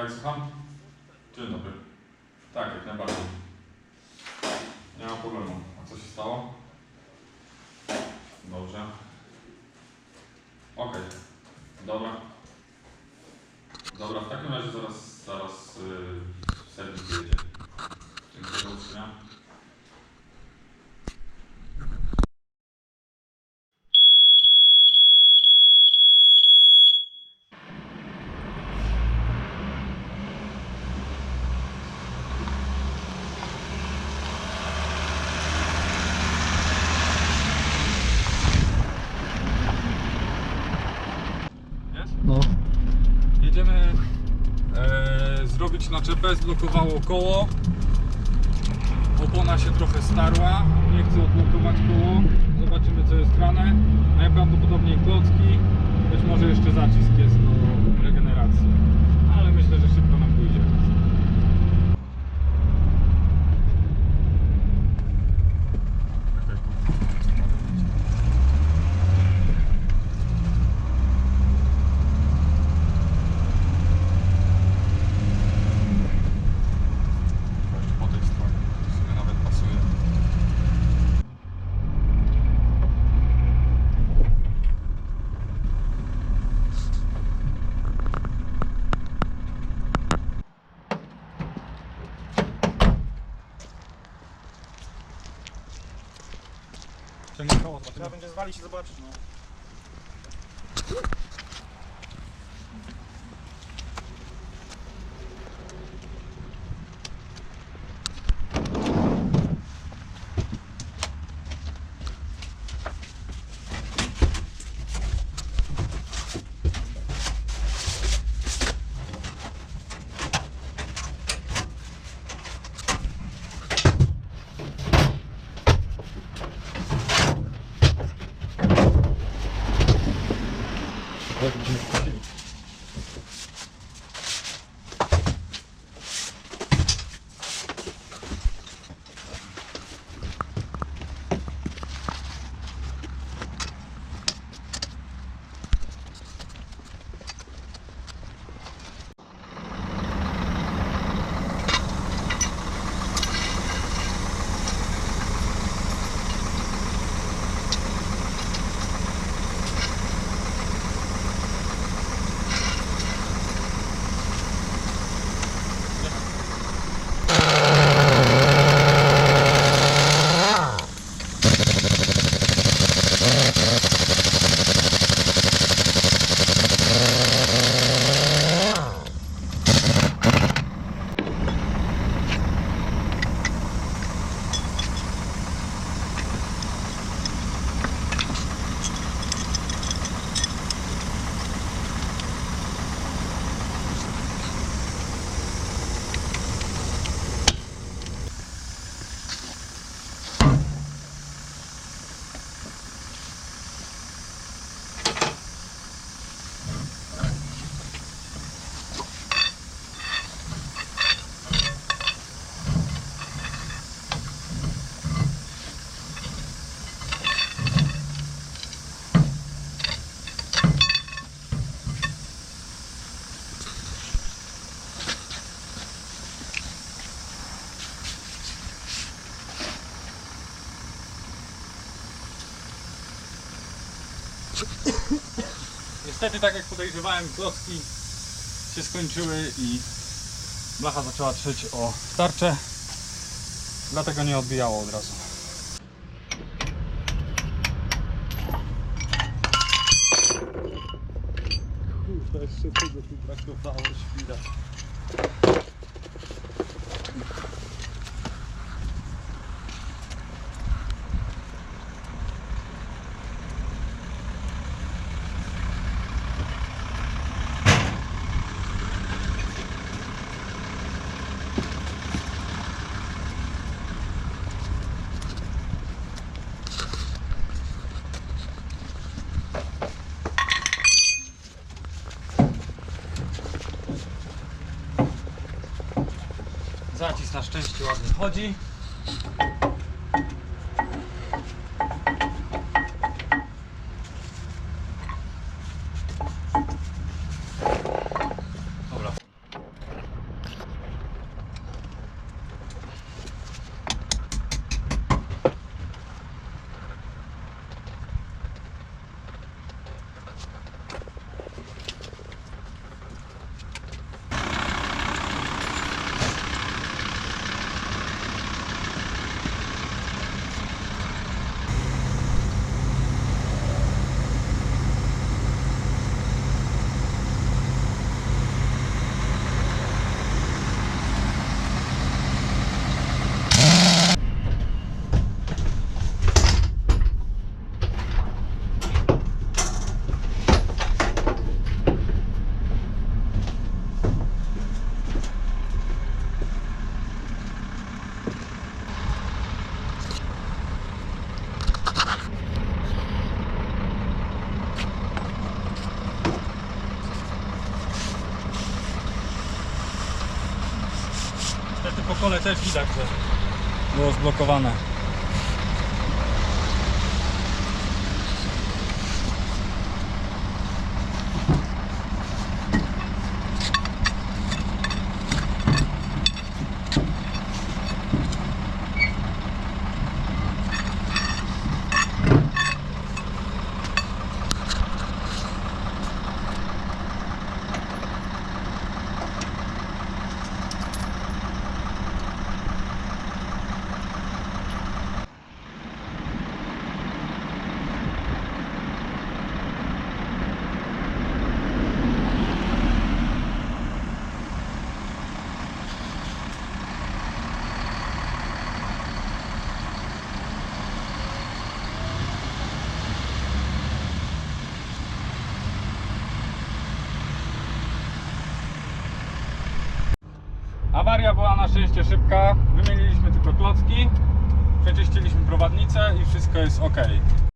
Tak, słucham? Dzień dobry. Tak, jak najbardziej. Nie ma problemu. A co się stało? Dobrze. Okej. Dobra. Dobra, w takim razie zaraz, zaraz yy, serwis jedzie. Dziękuję do usłyszenia. Jest? No. Jedziemy zrobić naczepę, zblokowało koło. Opona się trochę starła, nie chcę odblokować koło. Zobaczymy co jest grane. Najprawdopodobniej klocki, być może jeszcze zacisk jest do regeneracji. Trzeba będzie zwalić i zobaczyć, no. Pode, pode, pode. Niestety, tak jak podejrzewałem, klocki się skończyły i blacha zaczęła trzeć o tarczę. Dlatego nie odbijało od razu. Kurwa, jeszcze tego tu brakowało, świra. Zacisk na szczęście ładnie chodzi. Dobra. Kole też widać, że było zblokowane. Awaria była na szczęście szybka. Wymieniliśmy tylko klocki, przeczyściliśmy prowadnicę i wszystko jest ok.